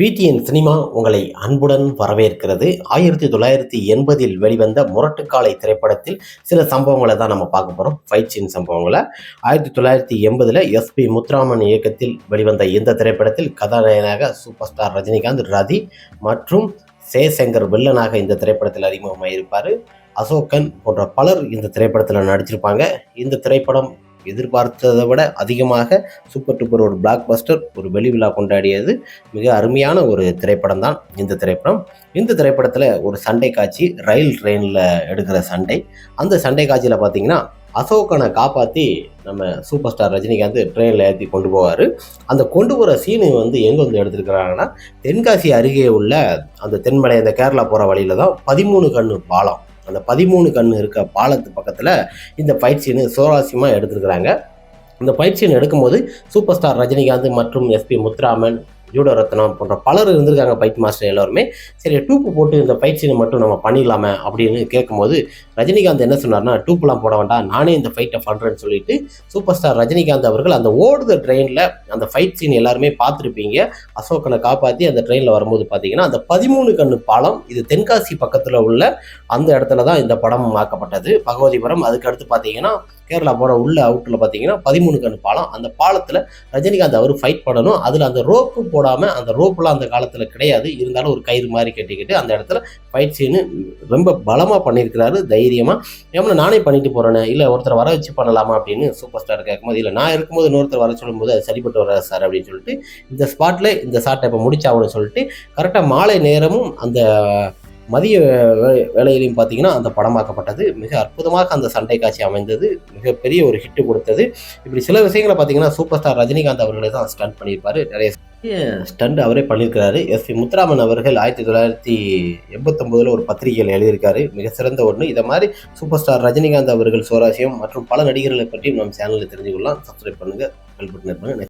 PTN cinema உங்களை அன்புடன் வரவேற்கிறது. ஆயிரத்தி தொள்ளாயிரத்தி எண்பதில் வெளிவந்த முரட்டுக்காலை திரைப்படத்தில் சில சம்பவங்களை தான் நம்ம பார்க்க போகிறோம் ஃபைட் சீன் சம்பவங்களை. ஆயிரத்தி தொள்ளாயிரத்தி எண்பதில் எஸ்பி முத்துராமன் இயக்கத்தில் வெளிவந்த இந்த திரைப்படத்தில் கதாநாயகனாக சூப்பர் ஸ்டார் ரஜினிகாந்த் ரதி மற்றும் சேசங்கர் வில்லனாக இந்த திரைப்படத்தில் அறிமுகமாக இருப்பார் அசோகன் போன்ற பலர் இந்த திரைப்படத்தில் நடிச்சிருப்பாங்க. இந்த திரைப்படம் எதிர்பார்த்ததை விட அதிகமாக சூப்பர் டூப்பர் ஒரு பிளாக் பஸ்டர் ஒரு வெளி விழா கொண்டாடியது மிக அருமையான ஒரு திரைப்படம் தான் இந்த திரைப்படம். இந்த திரைப்படத்தில் ஒரு சண்டை காட்சி ரயில் ட்ரெயினில் எடுக்கிற சண்டை. அந்த சண்டை காட்சியில் பார்த்தீங்கன்னா அசோகனை காப்பாற்றி நம்ம சூப்பர் ஸ்டார் ரஜினிகாந்த் ட்ரெயினில் ஏற்றி கொண்டு போவார். அந்த கொண்டு போகிற சீனு வந்து எங்கே வந்து எடுத்துருக்கிறாங்கன்னா தென்காசி அருகே உள்ள அந்த தென்மலை அந்த கேரளா போகிற வழியில் தான் பதிமூணு கண்ணு பாலம். அந்த பதிமூணு கண் இருக்க பாலத்து பக்கத்தில் இந்த ஃபைட் சீனு சுவாரஸ்யமாக எடுத்துருக்குறாங்க. இந்த ஃபைட் சீன் எடுக்கும்போது சூப்பர் ஸ்டார் ரஜினிகாந்த் மற்றும் எஸ்பி முத்துராமன் ஜூடோ ரத்னம் போன்ற பலர் இருந்திருக்காங்க ஃபைட் மாஸ்டர் எல்லாருமே. சரி டூப்பு போட்டு இந்த ஃபைட் சீனை மட்டும் நம்ம பண்ணிடலாமே அப்படின்னு கேட்கும்போது ரஜினிகாந்த் என்ன சொன்னார்னா டூப்லாம் போட வேண்டாம் நானே இந்த ஃபைட்டை பண்ணுறேன்னு சொல்லிட்டு சூப்பர் ஸ்டார் ரஜினிகாந்த் அவர்கள் அந்த ஓடுத ட்ரெயினில் அந்த ஃபைட் சீன் எல்லாருமே பார்த்துருப்பீங்க. அசோகனை காப்பாற்றி அந்த ட்ரெயினில் வரும்போது பார்த்தீங்கன்னா அந்த பதிமூணு கண்ணு பாலம் இது தென்காசி பக்கத்தில் உள்ள அந்த இடத்துல தான் இந்த படம் ஆக்கப்பட்டது பகவதிபுரம். அதுக்கு அடுத்து பார்த்தீங்கன்னா கேரளா போன உள்ள அவுட்டில் பார்த்தீங்கன்னா பதிமூணு கண் பாலம். அந்த பாலத்தில் ரஜினிகாந்த் அவர் ஃபைட் பண்ணணும். அதில் அந்த ரோப்பு போடாமல் அந்த ரோப்புலாம் அந்த காலத்தில் கிடையாது. இருந்தாலும் ஒரு கயிறு மாதிரி கட்டிக்கிட்டு அந்த இடத்துல ஃபைட் சீனு ரொம்ப பலமாக பண்ணியிருக்கிறாரு. தைரியமாக ஏன்னா நானே பண்ணிட்டு போகிறேனே இல்லை ஒருத்தர் வர வச்சு பண்ணலாமா அப்படின்னு சூப்பர் ஸ்டார் கேட்கும்போது இல்லை நான் இருக்கும்போது இன்னொருத்தர் வர சொல்லும்போது அது சரிப்பட்டு வராது சார் அப்படின்னு சொல்லிட்டு இந்த ஸ்பாட்டில் இந்த ஷாட்டை இப்போ முடிச்சாகணும்னு சொல்லிட்டு கரெக்டாக மாலை நேரமும் அந்த மதிய வே- பார்த்தீங்கன்னா அந்த படமாக்கப்பட்டது மிக அற்புதமாக அந்த சண்டை காட்சி அமைந்தது. மிகப்பெரிய ஒரு ஹிட்டு கொடுத்தது. இப்படி சில விஷயங்களை பார்த்தீங்கன்னா சூப்பர் ஸ்டார் ரஜினிகாந்த் அவர்களே தான் ஸ்டண்ட் பண்ணியிருப்பாரு. நிறைய ஸ்டண்ட் அவரே பண்ணியிருக்கிறாரு. எஸ் பி முத்துராமன் அவர்கள் ஆயிரத்தி தொள்ளாயிரத்தி எண்பத்தொம்போதில் ஒரு பத்திரிகையில் எழுதியிருக்காரு. மிக சிறந்த ஒன்று இதை மாதிரி சூப்பர் ஸ்டார் ரஜினிகாந்த் அவர்கள் சுவராசியம் மற்றும் பல நடிகர்களை பற்றியும் நம்ம சேனலில் தெரிஞ்சுக்கொள்ளலாம். சப்ஸ்கிரைப் பண்ணுங்கள் பெல் பட்டன்